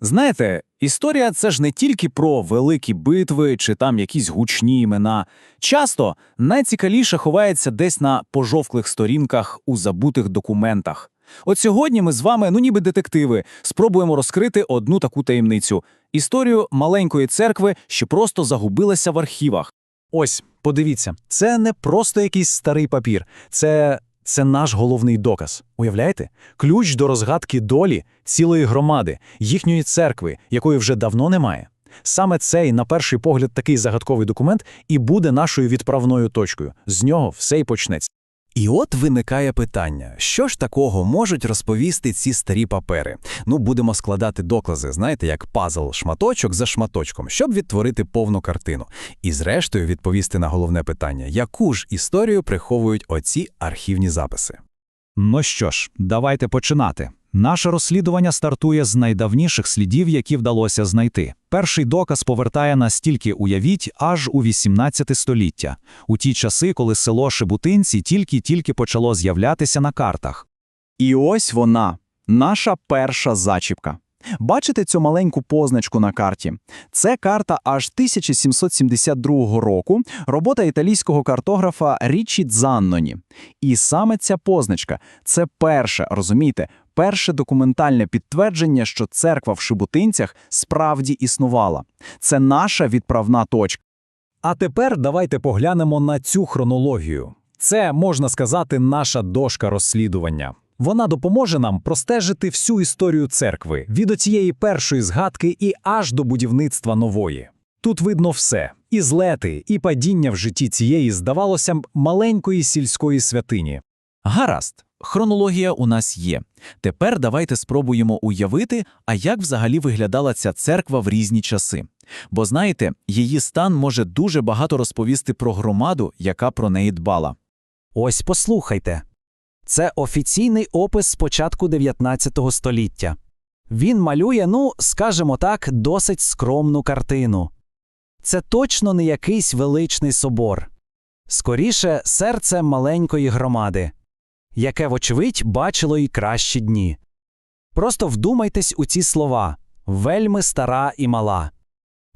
Знаєте, історія це ж не тільки про великі битви чи там якісь гучні імена. Часто найцікавіше ховається десь на пожовклих сторінках у забутих документах. От сьогодні ми з вами, ну ніби детективи, спробуємо розкрити одну таку таємницю історію маленької церкви, що просто загубилася в архівах. Ось, подивіться, це не просто якийсь старий папір, це, це наш головний доказ. Уявляєте? Ключ до розгадки долі цілої громади, їхньої церкви, якої вже давно немає. Саме цей, на перший погляд, такий загадковий документ і буде нашою відправною точкою. З нього все й почнеться. І от виникає питання: що ж такого можуть розповісти ці старі папери? Ну, будемо складати докази, знаєте, як пазл шматочок за шматочком, щоб відтворити повну картину. І зрештою відповісти на головне питання: яку ж історію приховують оці архівні записи? Ну що ж, давайте починати. Наше розслідування стартує з найдавніших слідів, які вдалося знайти. Перший доказ повертає нас тільки, уявіть, аж у 18 століття, у ті часи, коли село Шебутинці тільки-тільки почало з'являтися на картах. І ось вона, наша перша зачіпка. Бачите цю маленьку позначку на карті? Це карта аж 1772 року, робота італійського картографа Річі Дзанноні. І саме ця позначка – це перше, розумієте, перше документальне підтвердження, що церква в Шибутинцях справді існувала. Це наша відправна точка. А тепер давайте поглянемо на цю хронологію. Це, можна сказати, наша дошка розслідування. Вона допоможе нам простежити всю історію церкви від оцієї першої згадки і аж до будівництва нової. Тут видно все: і злети, і падіння в житті цієї, здавалося б, маленької сільської святині. Гаразд, хронологія у нас є. Тепер давайте спробуємо уявити, а як взагалі виглядала ця церква в різні часи. Бо знаєте, її стан може дуже багато розповісти про громаду, яка про неї дбала. Ось послухайте. Це офіційний опис з початку 19 століття. Він малює, ну, скажімо так, досить скромну картину. Це точно не якийсь величний собор. Скоріше, серце маленької громади, яке, вочевидь, бачило й кращі дні. Просто вдумайтесь у ці слова вельми стара і мала.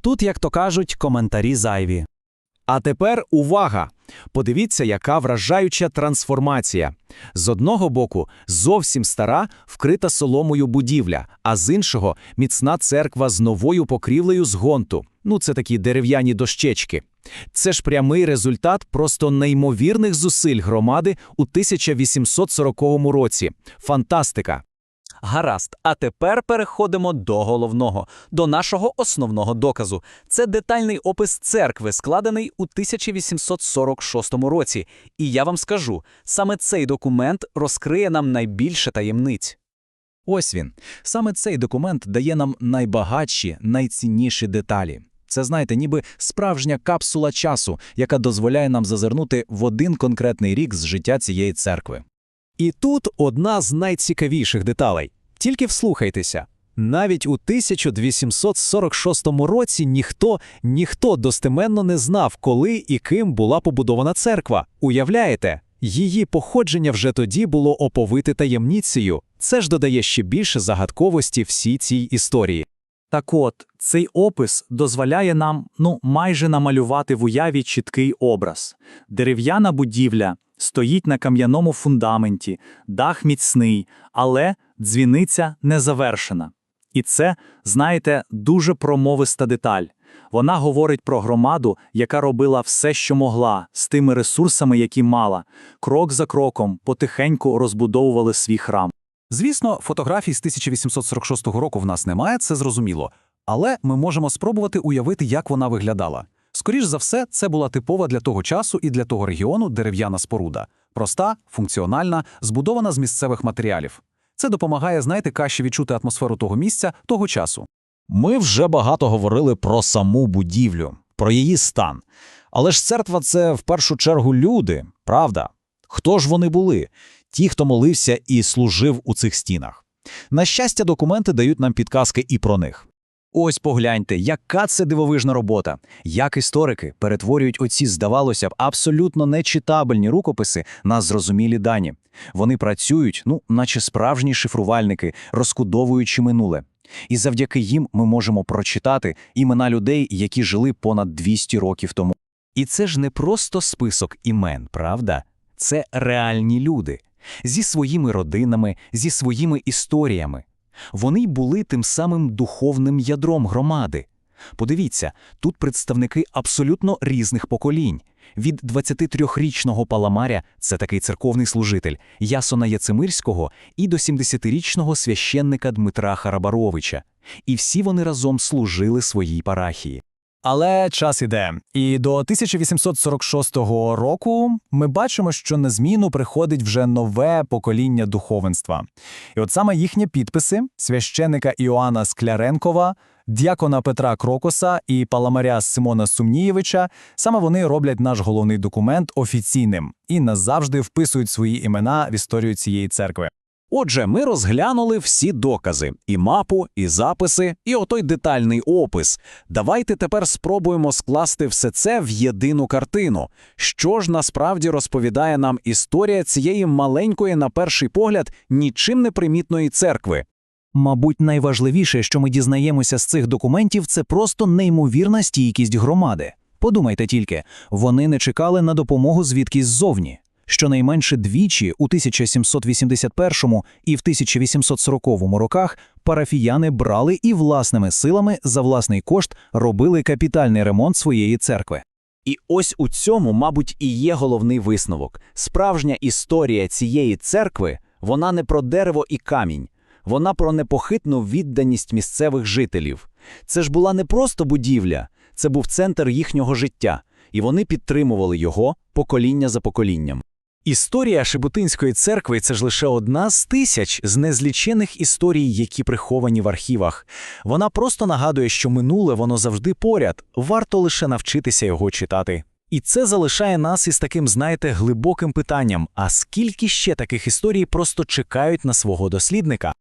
Тут, як то кажуть, коментарі зайві. А тепер увага! Подивіться, яка вражаюча трансформація. З одного боку, зовсім стара, вкрита соломою будівля, а з іншого міцна церква з новою покрівлею з гонту. Ну, це такі дерев'яні дощечки. Це ж прямий результат просто неймовірних зусиль громади у 1840 році. Фантастика! Гаразд, а тепер переходимо до головного, до нашого основного доказу. Це детальний опис церкви, складений у 1846 році. І я вам скажу, саме цей документ розкриє нам найбільше таємниць. Ось він. Саме цей документ дає нам найбагатші, найцінніші деталі. Це, знаєте, ніби справжня капсула часу, яка дозволяє нам зазирнути в один конкретний рік з життя цієї церкви. І тут одна з найцікавіших деталей. Тільки вслухайтеся. Навіть у 1846 році ніхто, ніхто достеменно не знав, коли і ким була побудована церква. Уявляєте? Її походження вже тоді було оповите таємницею. Це ж додає ще більше загадковості всій цій історії. Так от, цей опис дозволяє нам ну майже намалювати в уяві чіткий образ. Дерев'яна будівля стоїть на кам'яному фундаменті, дах міцний, але дзвіниця не завершена. І це, знаєте, дуже промовиста деталь. Вона говорить про громаду, яка робила все, що могла, з тими ресурсами, які мала, крок за кроком потихеньку розбудовували свій храм. Звісно, фотографій з 1846 року в нас немає, це зрозуміло. Але ми можемо спробувати уявити, як вона виглядала. Скоріш за все, це була типова для того часу і для того регіону дерев'яна споруда. Проста, функціональна, збудована з місцевих матеріалів. Це допомагає, знаєте, краще відчути атмосферу того місця, того часу. Ми вже багато говорили про саму будівлю, про її стан. Але ж церква це в першу чергу люди, правда? Хто ж вони були? Ті, хто молився і служив у цих стінах. На щастя, документи дають нам підказки і про них. Ось погляньте, яка це дивовижна робота. Як історики перетворюють оці, здавалося б, абсолютно нечитабельні рукописи на зрозумілі дані. Вони працюють, ну, наче справжні шифрувальники, розкудовуючи минуле. І завдяки їм ми можемо прочитати імена людей, які жили понад 200 років тому. І це ж не просто список імен, правда? Це реальні люди зі своїми родинами, зі своїми історіями. Вони й були тим самим духовним ядром громади. Подивіться, тут представники абсолютно різних поколінь. Від 23-річного Паламаря, це такий церковний служитель, Ясона Яцимирського, і до 70-річного священника Дмитра Харабаровича. І всі вони разом служили своїй парахії. Але час іде. І до 1846 року ми бачимо, що на зміну приходить вже нове покоління духовенства. І от саме їхні підписи священика Іоанна Скляренкова, діакона Петра Крокоса і паламаря Симона Сумнієвича, саме вони роблять наш головний документ офіційним і назавжди вписують свої імена в історію цієї церкви. Отже, ми розглянули всі докази: і мапу, і записи, і отой детальний опис. Давайте тепер спробуємо скласти все це в єдину картину. Що ж насправді розповідає нам історія цієї маленької, на перший погляд, нічим не примітної церкви? Мабуть, найважливіше, що ми дізнаємося з цих документів, це просто неймовірна стійкість громади. Подумайте тільки, вони не чекали на допомогу звідкись ззовні. Щонайменше двічі у 1781 і в 1840 роках парафіяни брали і власними силами за власний кошт робили капітальний ремонт своєї церкви. І ось у цьому, мабуть, і є головний висновок. Справжня історія цієї церкви вона не про дерево і камінь, вона про непохитну відданість місцевих жителів. Це ж була не просто будівля, це був центр їхнього життя, і вони підтримували його покоління за поколінням. Історія Шебутинської церкви це ж лише одна з тисяч з незлічених історій, які приховані в архівах. Вона просто нагадує, що минуле воно завжди поряд, варто лише навчитися його читати. І це залишає нас із таким, знаєте, глибоким питанням: а скільки ще таких історій просто чекають на свого дослідника?